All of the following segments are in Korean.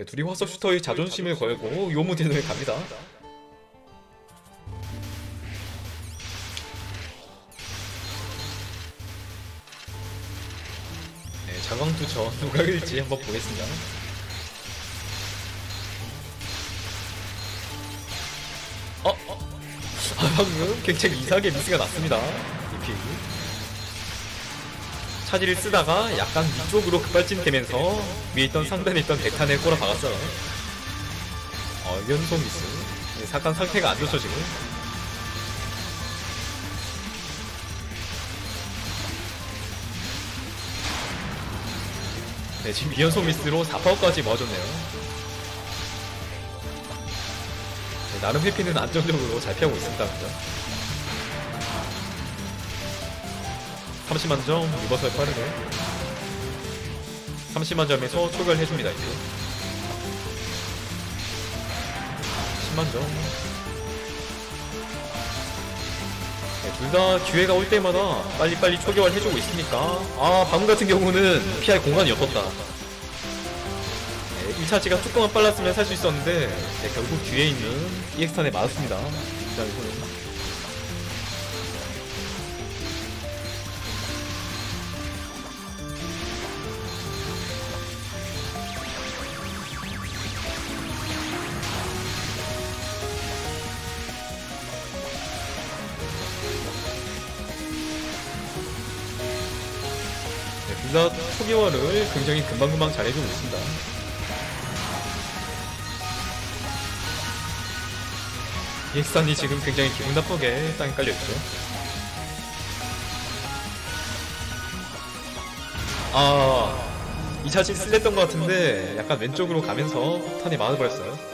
네, 둘이 화석 슈터의 자존심을 걸고 요무진을 갑니다. 네, 자광투 저 누가 이길지 한번 보겠습니다. 어? 어? 아, 방금 굉장히 이상하게 미스가 났습니다. 이피. 차지를 쓰다가 약간 위쪽으로 급발진 되면서 위에 있던 상단에 있던 대탄에 꼬라 박았어요. 어, 연속 미스. 네, 사탄 상태가 안 좋죠, 지금. 네, 지금 2연속 미스로 4파워까지 모아줬네요. 네, 나름 회피는 안정적으로 잘 피하고 있습니다. 30만 점 리버설 빠르게. 30만 점에서 초결해줍니다 이제. 10만 점. 네, 둘다 기회가 올 때마다 빨리빨리 초결 해주고 있으니까. 아 방금 같은 경우는 피할 공간이 없었다. 네, 1차지가 조금만 빨랐으면 살 수 있었는데 네, 결국 뒤에 있는 EX탄에 맞았습니다. 입장에서는 둘다 초기화를 굉장히 금방금방 잘해주고 있습니다. EX단이 지금 굉장히 기분 나쁘게 땅에 깔려있죠. 아, 2차진 쓸렸던 것 같은데 약간 왼쪽으로 가면서 탄이 맞아버렸어요.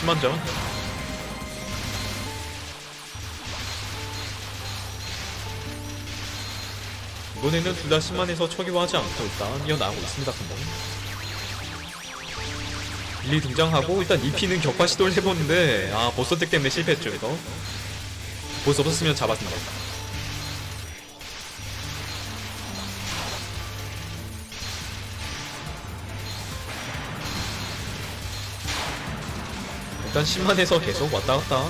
심한 점. 이번에는 둘 다 10만에서 초기화하지 않고 일단 이어나가고 있습니다, 금방. 빌리 등장하고 일단 EP는 격파 시도를 해보는데 아 보스택 때문에 실패했죠 이거 보스 없었으면 잡았습니다 일단 10만에서 계속 왔다 갔다.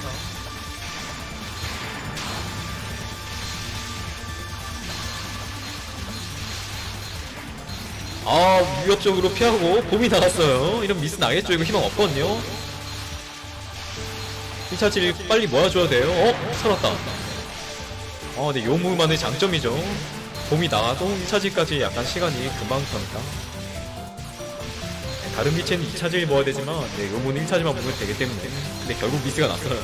아 위협적으로 피하고 봄이 나갔어요. 이런 미스 나겠죠. 이거 희망 없거든요. 1차 질 빨리 모아줘야 돼요. 어? 살았다. 어 근데 요무만의 장점이죠. 봄이 나가도 1차 질까지 약간 시간이 금방 가니까 다른 빛에는 2차질 모아야 되지만 네, 요무는 1차질만 보면 되기 때문에. 근데 결국 미스가 났어요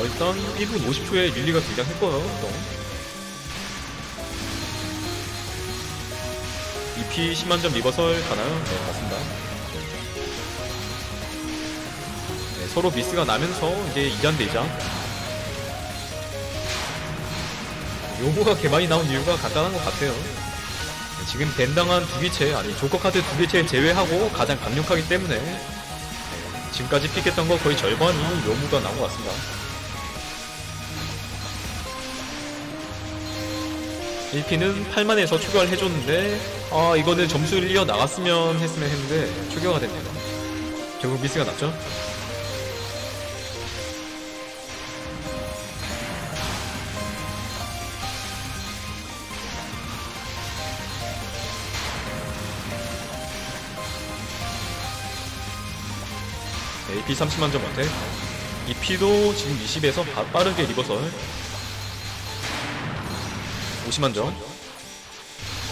어, 일단 1분 50초에 릴리가 등장했고요. 또. EP 10만점 리버설 가나요? 네, 맞습니다. 네, 서로 미스가 나면서 이제 2전 대 2전. 요거가 개 많이 나온 이유가 간단한 것 같아요. 네, 지금 벤당한 두 개체, 아니 조커 카드 두 개체 제외하고 가장 강력하기 때문에 네, 지금까지 픽했던 거 거의 절반이 요무가 나온 것 같습니다. 1피는 8만에서 추가를 해줬는데 아 이거는 점수를 이어 나갔으면 했으면 했는데 추가가 됐네요. 결국 미스가 났죠? 네, AP 30만 점 어택. 2P도 지금 20에서 빠르게 리버설 50만 점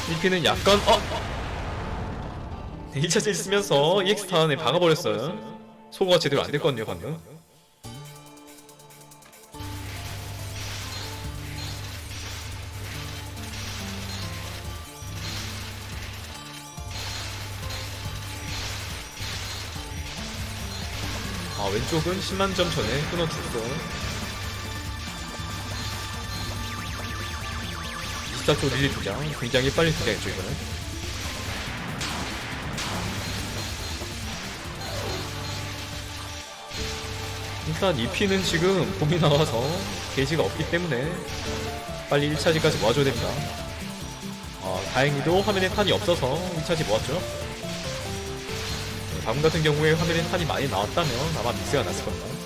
1피는 약간 어? 1차지 쓰면서 EX탄에 박아버렸어요. 소거가 제대로 안 됐거든요, 방금. 아, 왼쪽은 10만 점 전에 끊어줬어. 24초 릴리 두장 굉장히 빨리 등장했죠, 이거는. 일단 EP는 지금 봄이 나와서 게이지가 없기 때문에 빨리 1차지까지 모아줘야 됩니다. 어, 다행히도 화면에 탄이 없어서 1차지 모았죠. 네, 방금 같은 경우에 화면에 탄이 많이 나왔다면 아마 미스가 났을 겁니다.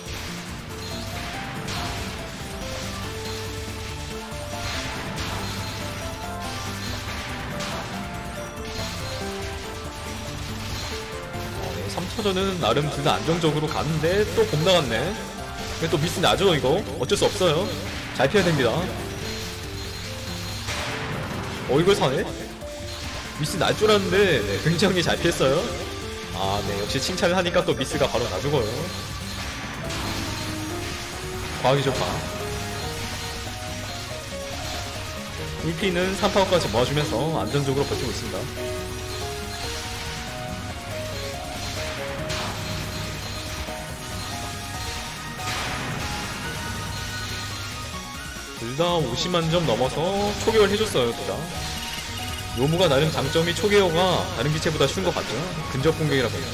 3차전은 나름 둘 다 안정적으로 갔는데 또 봄 나갔네. 근데 또 미스 나죠 이거? 어쩔 수 없어요. 잘 피해야 됩니다. 어 이걸 사네? 미스 날 줄 알았는데 네, 굉장히 잘 피했어요. 아, 네 역시 칭찬을 하니까 또 미스가 바로 나 죽어요. 과학이 좋다. 1피는 3파워까지 모아주면서 안전적으로 버티고 있습니다. 둘 다 50만 점 넘어서 초계열 해줬어요, 둘 다. 요무가 나름 장점이 초계어가 다른 기체보다 쉬운 것 같죠? 근접 공격이라고 해요.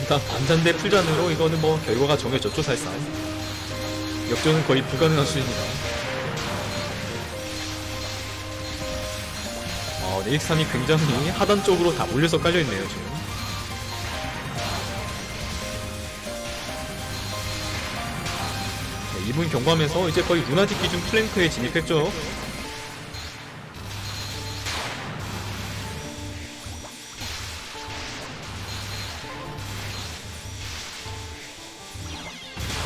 일단 반잔대 풀잔으로 이거는 뭐 결과가 정해졌죠, 사실상. 역전은 거의 불가능한 수준입니다. 어, 네익삼이 굉장히 하단 쪽으로 다 몰려서 깔려있네요, 지금. 네, 이분 경과하면서 이제 거의 루나틱 기준 플랭크에 진입했죠.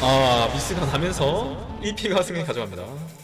아, 미스가 나면서 1피가 승리 가져갑니다.